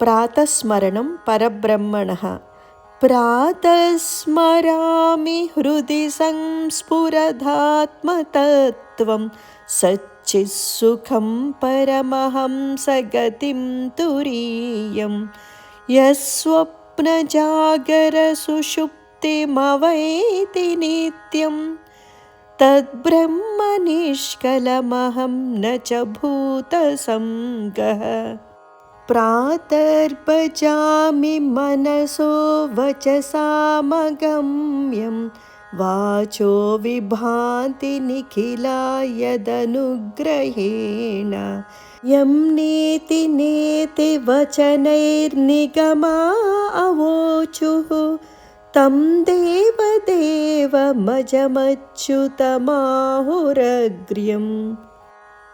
प्रातस्मरणं परब्रह्मणः। प्रातस्मरामि हृदि संस्फुरधात्मतत्त्वं सच्चित्सुखं परमहंसगतिं तुरीयं। यस्वप्नजागरसुषुप्तिमवैति नित्यं तद्ब्रह्मनिष्कलमहं न च भूतसङ्गः प्रातर्पजामि मनसो वचसामगम्यं। वाचो विभाति निखिला यदनुग्रहेण यं नेति नेति वचनैर्निगमा अवोचुः। तं देवदेवमजमच्युतमाहुरग्र्यं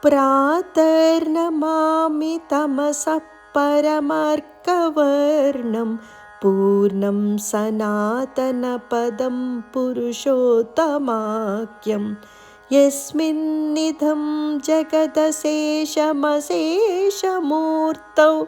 प्रातर्नमामि तमसः परमर्कवर्णं पूर्णं सनातनपदं पुरुषोत्तमाख्यं। यस्मिन्निधं जगदशेषमशेषमूर्तौ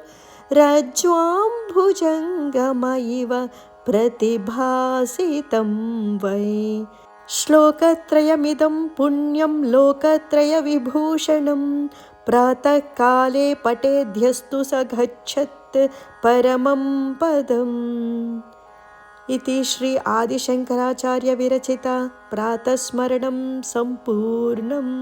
रज्ज्वां भुजङ्गमैव प्रतिभासितं वै। श्लोकत्रयमिदं पुण्यं लोकत्रयविभूषणं प्रातःकाले पटेध्यस्तु स गच्छत् परमं पदम्। इति श्री आदिशङ्कराचार्यविरचिता प्रातस्मरणं सम्पूर्णम्